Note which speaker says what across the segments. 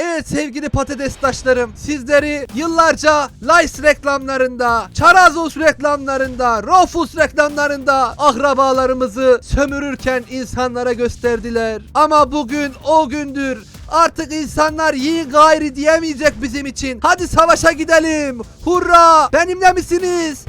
Speaker 1: Evet sevgili patates taşlarım sizleri yıllarca Lice reklamlarında, Charazos reklamlarında, Rofus reklamlarında akrabalarımızı sömürürken insanlara gösterdiler. Ama bugün o gündür. Artık insanlar yiyin gayri diyemeyecek bizim için. Hadi savaşa gidelim. Hurra! Benimle misiniz?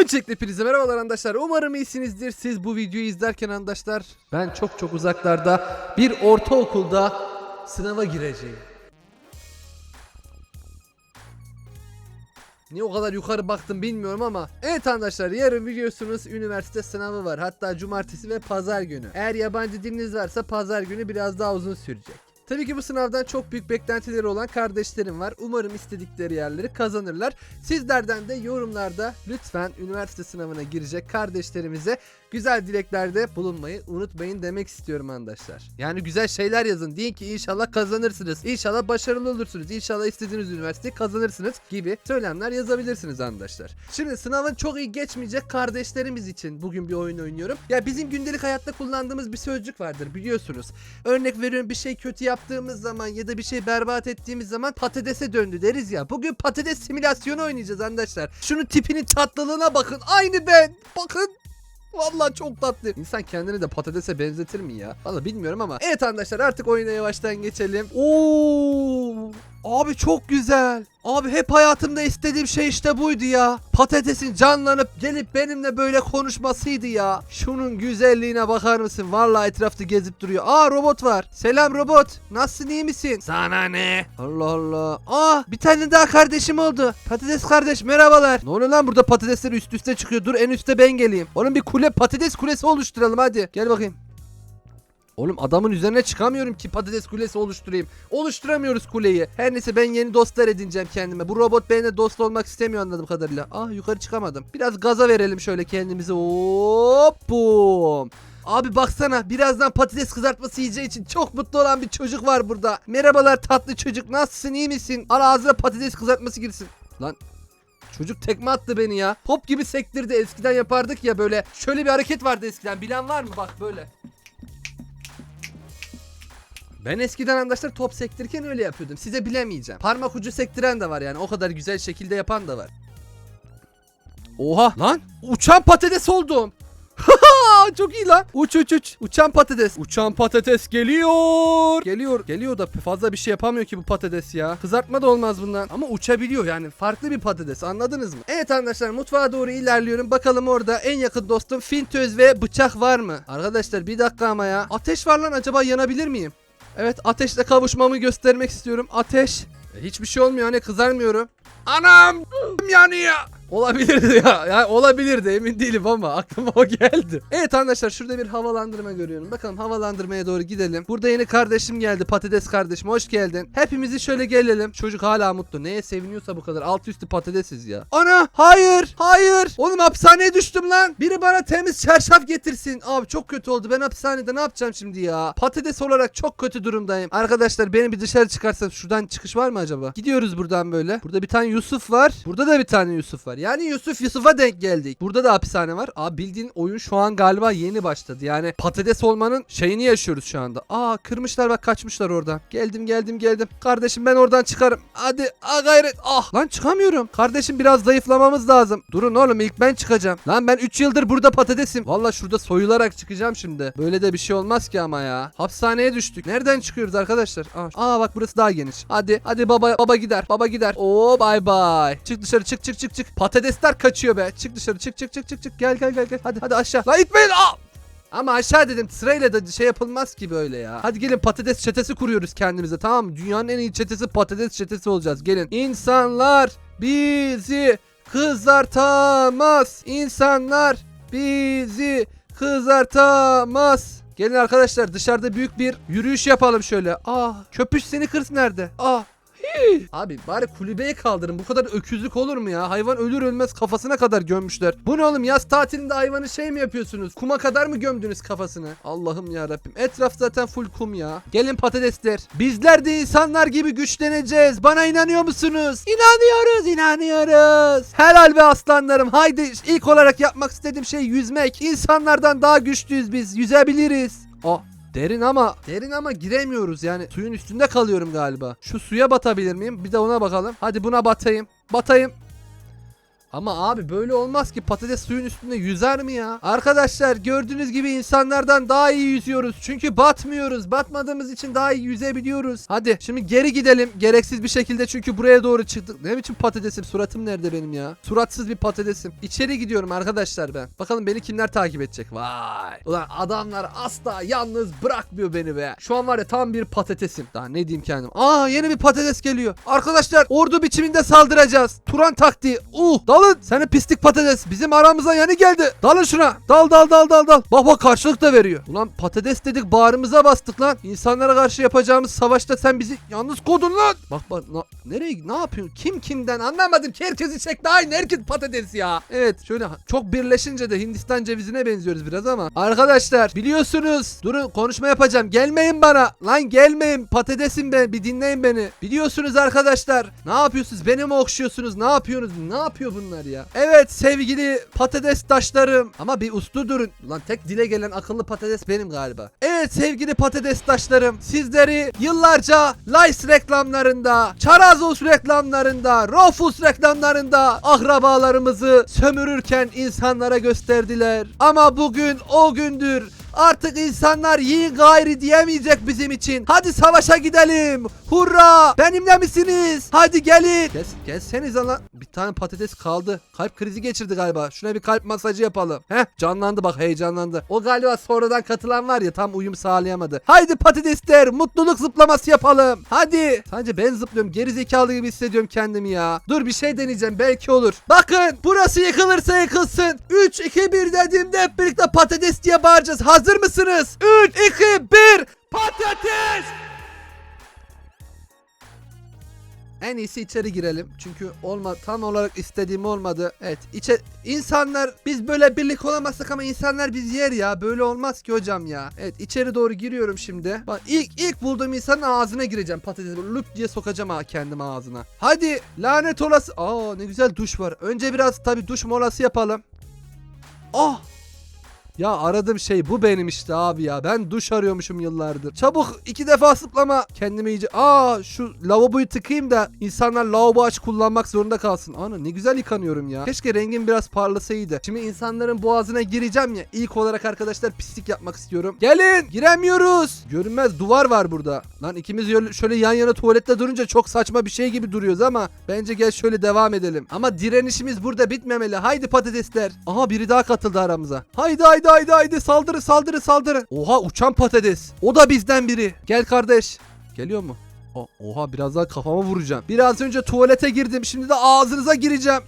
Speaker 1: Öncelikle hepinize merhabalar arkadaşlar. Umarım iyisinizdir. Siz bu videoyu izlerken arkadaşlar ben çok çok uzaklarda bir ortaokulda sınava gireceğim. Niye o kadar yukarı baktım bilmiyorum ama. Evet arkadaşlar yarın biliyorsunuz üniversite sınavı var. Hatta cumartesi ve pazar günü. Eğer yabancı diliniz varsa pazar günü biraz daha uzun sürecek. Tabii ki bu sınavdan çok büyük beklentileri olan kardeşlerim var. Umarım istedikleri yerleri kazanırlar. Sizlerden de yorumlarda lütfen üniversite sınavına girecek kardeşlerimize güzel dileklerde bulunmayı unutmayın demek istiyorum arkadaşlar. Yani güzel şeyler yazın. Deyin ki inşallah kazanırsınız. İnşallah başarılı olursunuz. İnşallah istediğiniz üniversiteyi kazanırsınız gibi söylemler yazabilirsiniz arkadaşlar. Şimdi sınavın çok iyi geçmeyecek kardeşlerimiz için bugün bir oyun oynuyorum. Ya bizim gündelik hayatta kullandığımız bir sözcük vardır biliyorsunuz. Örnek veriyorum bir şey kötü yaptığımız zaman ya da bir şey berbat ettiğimiz zaman patatese döndü deriz ya. Bugün patates simülasyonu oynayacağız arkadaşlar. Şunun tipinin tatlılığına bakın. Aynı ben. Bakın. Vallahi çok tatlı. İnsan kendini de patatese benzetir mi ya? Vallahi bilmiyorum ama. Evet arkadaşlar artık oyuna yavaştan geçelim. Oo! Abi çok güzel. Abi hep hayatımda istediğim şey işte buydu ya. Patatesin canlanıp gelip benimle böyle konuşmasıydı ya. Şunun güzelliğine bakar mısın? Vallahi etrafta gezip duruyor. Aa robot var. Selam robot. Nasılsın iyi misin? Sana ne? Allah Allah. Aa bir tane daha kardeşim oldu. Patates kardeş merhabalar. Ne oluyor lan burada patatesler üst üste çıkıyor. Dur en üste ben geleyim. Onun bir kule patates kulesi oluşturalım hadi. Gel bakayım. Oğlum adamın üzerine çıkamıyorum ki patates kulesi oluşturayım. Oluşturamıyoruz kuleyi. Her neyse ben yeni dostlar edineceğim kendime. Bu robot benimle dost olmak istemiyor anladığım kadarıyla. Ah yukarı çıkamadım. Biraz gaza verelim şöyle kendimize. Hop bum. Abi baksana birazdan patates kızartması yiyeceği için çok mutlu olan bir çocuk var burada. Merhabalar tatlı çocuk nasılsın iyi misin? Al ağzına patates kızartması girsin. Lan Çocuk tekme attı beni ya. Top gibi sektirdi. Eskiden yapardık ya böyle. Şöyle bir hareket vardı eskiden. Bilen var mı? Bak böyle. Ben eskiden arkadaşlar top sektirirken öyle yapıyordum. Size bilemeyeceğim. Parmak ucu sektiren de var yani. O kadar güzel şekilde yapan da var. Oha lan uçan patates oldum. Çok iyi lan. Uç uç uç. Uçan patates. Uçan patates geliyor. Geliyor. Geliyor da fazla bir şey yapamıyor ki bu patates ya. Kızartma da olmaz bundan. Ama uçabiliyor yani. Farklı bir patates. Anladınız mı? Evet arkadaşlar mutfağa doğru ilerliyorum. Bakalım orada en yakın dostum fintöz ve bıçak var mı? Arkadaşlar bir dakika ama ya. Ateş var lan acaba yanabilir miyim? Evet ateşle kavuşmamı göstermek istiyorum. Ateş. E, hiçbir şey olmuyor hani kızarmıyorum. Anam yanıyor. Olabilirdi ya. ya. Olabilirdi emin değilim ama aklıma o geldi. Evet arkadaşlar şurada bir havalandırma görüyorum. Bakalım havalandırmaya doğru gidelim. Burada yeni kardeşim geldi. Patates kardeşim hoş geldin. Hepimizi şöyle gelelim. Çocuk hala mutlu. Neye seviniyorsa bu kadar. Alt üstü patatesiz ya. Ana hayır hayır. Oğlum hapishaneye düştüm lan. Biri bana temiz çarşaf getirsin. Abi çok kötü oldu. Ben hapishanede ne yapacağım şimdi ya? Patates olarak çok kötü durumdayım. Arkadaşlar beni bir dışarı çıkarsa şuradan çıkış var mı acaba? Gidiyoruz buradan böyle. Burada bir tane Yusuf var. Burada da bir tane Yusuf var. Yani Yusuf Yusuf'a denk geldik. Burada da hapishane var. Abi bildiğin oyun şu an galiba yeni başladı. Yani patates olmanın şeyini yaşıyoruz şu anda. Aa kırmışlar bak kaçmışlar oradan. Geldim geldim geldim. Kardeşim ben oradan çıkarım. Hadi a gayret. Ah lan çıkamıyorum. Kardeşim biraz zayıflamamız lazım. Durun oğlum ilk ben çıkacağım. Lan ben 3 yıldır burada patatesim. Valla şurada soyularak çıkacağım şimdi. Böyle de bir şey olmaz ki ama ya. Hapishaneye düştük. Nereden çıkıyoruz arkadaşlar? Aa, aa bak burası daha geniş. Hadi hadi baba baba gider. Baba gider. Oo bay bay. Çık dışarı çık çık çık çık. Patatesler kaçıyor be. Çık dışarı çık çık çık çık çık. Gel gel gel gel. Hadi hadi aşağı. Lan itmeyin. Aa! Ama aşağı dedim sırayla da şey yapılmaz ki böyle ya. Hadi gelin patates çetesi kuruyoruz kendimize tamam mı? Dünyanın en iyi çetesi patates çetesi olacağız. Gelin. İnsanlar bizi kızartamaz. İnsanlar bizi kızartamaz. Gelin arkadaşlar dışarıda büyük bir yürüyüş yapalım şöyle. Aa köpüş seni kırs nerede? Hii. Abi bari kulübeye kaldırın. Bu kadar öküzlük olur mu ya? Hayvan ölür ölmez kafasına kadar gömmüşler. Bu ne oğlum yaz tatilinde hayvanı şey mi yapıyorsunuz? Kuma kadar mı gömdünüz kafasını? Allah'ım ya Rabbim. Etraf zaten full kum ya. Gelin patatesler. Bizler de insanlar gibi güçleneceğiz. Bana inanıyor musunuz? İnanıyoruz, inanıyoruz. Helal be aslanlarım. Haydi ilk olarak yapmak istediğim şey yüzmek. İnsanlardan daha güçlüyüz biz. Yüzebiliriz. Aa Derin ama derin ama giremiyoruz yani suyun üstünde kalıyorum galiba. Şu suya batabilir miyim? Bir de ona bakalım. Hadi buna batayım. Batayım. Ama abi böyle olmaz ki patates suyun üstünde yüzer mi ya? Arkadaşlar gördüğünüz gibi insanlardan daha iyi yüzüyoruz. Çünkü batmıyoruz. Batmadığımız için daha iyi yüzebiliyoruz. Hadi şimdi geri gidelim. Gereksiz bir şekilde çünkü buraya doğru çıktık. Ne biçim patatesim? Suratım nerede benim ya? Suratsız bir patatesim. İçeri gidiyorum arkadaşlar ben. Bakalım beni kimler takip edecek? Vay. Ulan adamlar asla yalnız bırakmıyor beni be. Şu an var ya tam bir patatesim. Daha ne diyeyim kendim. Aa yeni bir patates geliyor. Arkadaşlar ordu biçiminde saldıracağız. Turan taktiği. Uh dalın. Senin pislik patates. Bizim aramıza yeni geldi. Dalın şuna. Dal dal dal dal dal. Bak bak karşılık da veriyor. Ulan patates dedik bağrımıza bastık lan. İnsanlara karşı yapacağımız savaşta sen bizi yalnız kodun lan. Bak bak na- nereye ne yapıyorsun? Kim kimden anlamadım ki herkesi çekti aynı herkes patates ya. Evet şöyle çok birleşince de Hindistan cevizine benziyoruz biraz ama. Arkadaşlar biliyorsunuz durun konuşma yapacağım. Gelmeyin bana. Lan gelmeyin patatesim ben bir dinleyin beni. Biliyorsunuz arkadaşlar. Ne yapıyorsunuz? Beni mi okşuyorsunuz? Ne yapıyorsunuz? Ne yapıyor bunlar ya? Evet sevgili patates taşlarım. Ama bir uslu durun. Lan tek dile gelen akıllı patates benim galiba. Evet sevgili patates taşlarım. Sizleri yıllarca Lice reklamlarında, Charazos reklamlarında, Rofus reklamlarında akrabalarımızı sömürürken insanlara gösterdiler. Ama bugün o gündür. Artık insanlar yiyin gayri diyemeyecek bizim için. Hadi savaşa gidelim. Hurra! Benimle misiniz? Hadi gelin. Kes, kesseniz lan. Bir tane patates kaldı. Kalp krizi geçirdi galiba. Şuna bir kalp masajı yapalım. Heh canlandı bak heyecanlandı. O galiba sonradan katılan var ya tam uyum sağlayamadı. Haydi patatesler mutluluk zıplaması yapalım. Hadi. Sadece ben zıplıyorum. Geri zekalı gibi hissediyorum kendimi ya. Dur bir şey deneyeceğim belki olur. Bakın burası yıkılırsa yıkılsın. 3 2 1 dediğimde hep birlikte patates diye bağıracağız. Hazır mısınız? 3 2 1 patates! En iyisi içeri girelim. Çünkü olma tam olarak istediğim olmadı. Evet, içe insanlar biz böyle birlik olamazsak ama insanlar biz yer ya. Böyle olmaz ki hocam ya. Evet, içeri doğru giriyorum şimdi. Bak ilk ilk bulduğum insanın ağzına gireceğim patatesi. Lup diye sokacağım ha kendim ağzına. Hadi lanet olası. Aa ne güzel duş var. Önce biraz tabii duş molası yapalım. Ah ya aradığım şey bu benim işte abi ya. Ben duş arıyormuşum yıllardır. Çabuk iki defa zıplama. Kendime iyice... Aa şu lavaboyu tıkayım da insanlar lavabo aç kullanmak zorunda kalsın. Ana ne güzel yıkanıyorum ya. Keşke rengim biraz parlasaydı. Şimdi insanların boğazına gireceğim ya. İlk olarak arkadaşlar pislik yapmak istiyorum. Gelin giremiyoruz. Görünmez duvar var burada. Lan ikimiz şöyle yan yana tuvalette durunca çok saçma bir şey gibi duruyoruz ama bence gel şöyle devam edelim. Ama direnişimiz burada bitmemeli. Haydi patatesler. Aha biri daha katıldı aramıza. Haydi haydi haydi haydi saldırı saldırı saldırı. Oha uçan patates. O da bizden biri. Gel kardeş. Geliyor mu? O- Oha biraz daha kafama vuracağım. Biraz önce tuvalete girdim. Şimdi de ağzınıza gireceğim.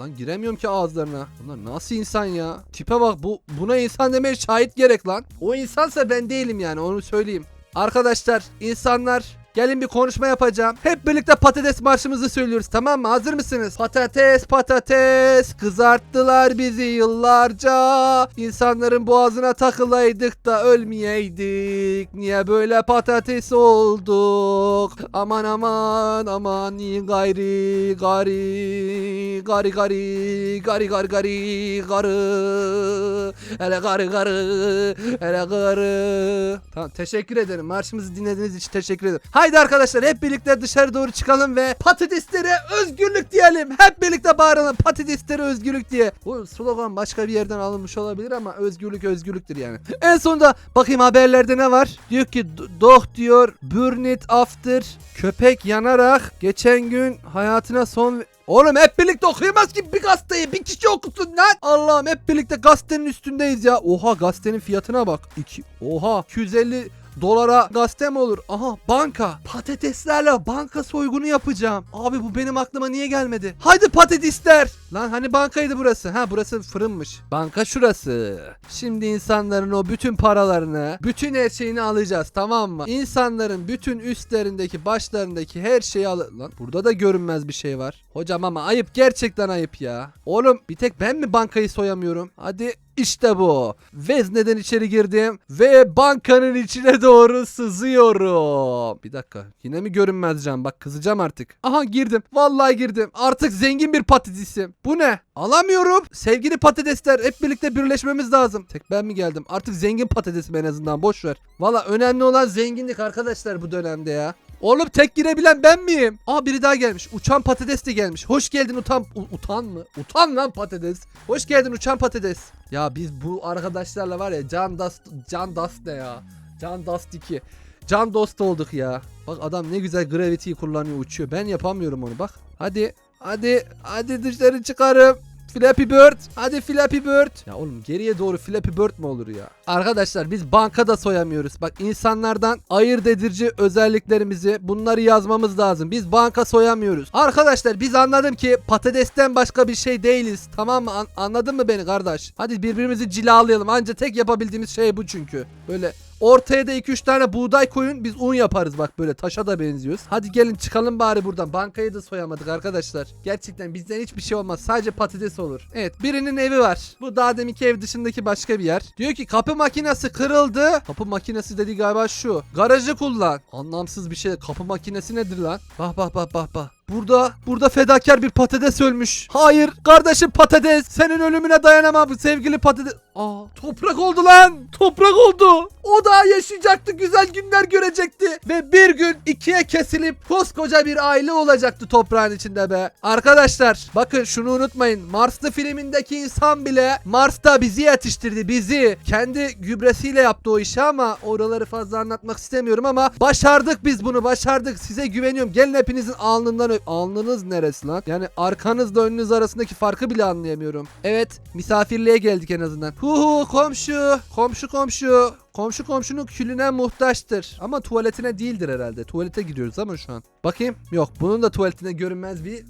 Speaker 1: Lan giremiyorum ki ağızlarına. Bunlar nasıl insan ya? Tipe bak bu buna insan demeye şahit gerek lan. O insansa ben değilim yani onu söyleyeyim. Arkadaşlar insanlar Gelin bir konuşma yapacağım. Hep birlikte patates marşımızı söylüyoruz tamam mı? Hazır mısınız? Patates patates kızarttılar bizi yıllarca. İnsanların boğazına takılaydık da ölmeyeydik. Niye böyle patates olduk? Aman aman aman gayri gari gari gari gari gari gari garı hele garı garı hele garı. Tamam teşekkür ederim. Marşımızı dinlediğiniz için teşekkür ederim. Haydi arkadaşlar hep birlikte dışarı doğru çıkalım ve patateslere özgürlük diyelim. Hep birlikte bağıralım patateslere özgürlük diye. Bu slogan başka bir yerden alınmış olabilir ama özgürlük özgürlüktür yani. En sonunda bakayım haberlerde ne var? Diyor ki "Do- Doh diyor burn it after köpek yanarak geçen gün hayatına son Oğlum hep birlikte okuyamaz ki bir gazeteyi bir kişi okusun lan. Allah'ım hep birlikte gazetenin üstündeyiz ya. Oha gazetenin fiyatına bak. İki, oha 250 Dolara gazete mi olur? Aha banka. Patateslerle banka soygunu yapacağım. Abi bu benim aklıma niye gelmedi? Haydi patatesler. Lan hani bankaydı burası? Ha burası fırınmış. Banka şurası. Şimdi insanların o bütün paralarını, bütün her şeyini alacağız tamam mı? İnsanların bütün üstlerindeki, başlarındaki her şeyi al... Lan burada da görünmez bir şey var. Hocam ama ayıp gerçekten ayıp ya. Oğlum bir tek ben mi bankayı soyamıyorum? Hadi işte bu. Vezneden içeri girdim ve bankanın içine doğru sızıyorum. Bir dakika. Yine mi görünmez can? Bak kızacağım artık. Aha girdim. Vallahi girdim. Artık zengin bir patatesim. Bu ne? Alamıyorum. Sevgili patatesler hep birlikte birleşmemiz lazım. Tek ben mi geldim? Artık zengin patatesim en azından. Boş ver. Valla önemli olan zenginlik arkadaşlar bu dönemde ya. Oğlum tek girebilen ben miyim? Aa biri daha gelmiş. Uçan patates de gelmiş. Hoş geldin utan... U- utan mı? Utan lan patates. Hoş geldin uçan patates. Ya biz bu arkadaşlarla var ya Can Dust... Can Dust ne ya? Can Dust 2. Can dost olduk ya. Bak adam ne güzel gravity'yi kullanıyor uçuyor. Ben yapamıyorum onu bak. Hadi. Hadi. Hadi dışarı çıkarım. Flappy Bird. Hadi Flappy Bird. Ya oğlum geriye doğru Flappy Bird mi olur ya? Arkadaşlar biz bankada soyamıyoruz. Bak insanlardan ayırt edici özelliklerimizi bunları yazmamız lazım. Biz banka soyamıyoruz. Arkadaşlar biz anladım ki patatesten başka bir şey değiliz. Tamam mı? An- anladın mı beni kardeş? Hadi birbirimizi cilalayalım. Anca tek yapabildiğimiz şey bu çünkü. Böyle Ortaya da 2-3 tane buğday koyun biz un yaparız bak böyle taşa da benziyoruz. Hadi gelin çıkalım bari buradan. Bankayı da soyamadık arkadaşlar. Gerçekten bizden hiçbir şey olmaz. Sadece patates olur. Evet birinin evi var. Bu daha deminki ev dışındaki başka bir yer. Diyor ki kapı makinesi kırıldı. Kapı makinesi dedi galiba şu. Garajı kullan. Anlamsız bir şey. Kapı makinesi nedir lan? Bak bak bak bak bak. Burada, burada fedakar bir patates ölmüş. Hayır, kardeşim patates. Senin ölümüne dayanamam sevgili patates. Aa, toprak oldu lan. Toprak oldu. O daha yaşayacaktı, güzel günler görecekti. Ve bir gün ikiye kesilip koskoca bir aile olacaktı toprağın içinde be. Arkadaşlar, bakın şunu unutmayın. Marslı filmindeki insan bile Mars'ta bizi yetiştirdi, bizi. Kendi gübresiyle yaptı o işi ama oraları fazla anlatmak istemiyorum ama başardık biz bunu, başardık. Size güveniyorum. Gelin hepinizin alnından öp. Alnınız neresi lan? Yani arkanızla önünüz arasındaki farkı bile anlayamıyorum. Evet, misafirliğe geldik en azından. Hu hu komşu, komşu komşu. Komşu komşunun külüne muhtaçtır. Ama tuvaletine değildir herhalde. Tuvalete giriyoruz ama şu an. Bakayım. Yok bunun da tuvaletine görünmez bir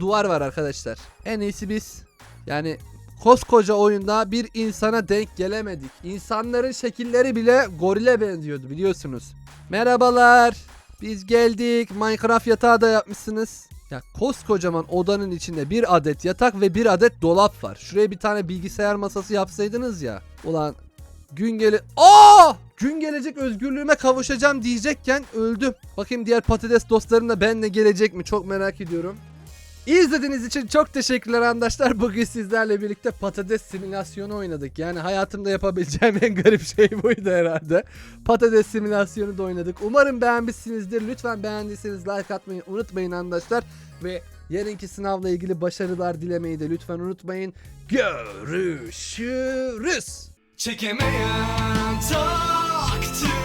Speaker 1: duvar var arkadaşlar. En iyisi biz. Yani koskoca oyunda bir insana denk gelemedik. İnsanların şekilleri bile gorile benziyordu biliyorsunuz. Merhabalar. Biz geldik. Minecraft yatağı da yapmışsınız. Ya koskocaman odanın içinde bir adet yatak ve bir adet dolap var. Şuraya bir tane bilgisayar masası yapsaydınız ya. Ulan gün gele... Aa! Gün gelecek özgürlüğüme kavuşacağım diyecekken öldüm. Bakayım diğer patates dostlarım da benle gelecek mi? Çok merak ediyorum. İzlediğiniz için çok teşekkürler arkadaşlar. Bugün sizlerle birlikte patates simülasyonu oynadık. Yani hayatımda yapabileceğim en garip şey buydu herhalde. Patates simülasyonu da oynadık. Umarım beğenmişsinizdir. Lütfen beğendiyseniz like atmayı unutmayın arkadaşlar. Ve yarınki sınavla ilgili başarılar dilemeyi de lütfen unutmayın. Görüşürüz.
Speaker 2: Çekemeyen taktırsın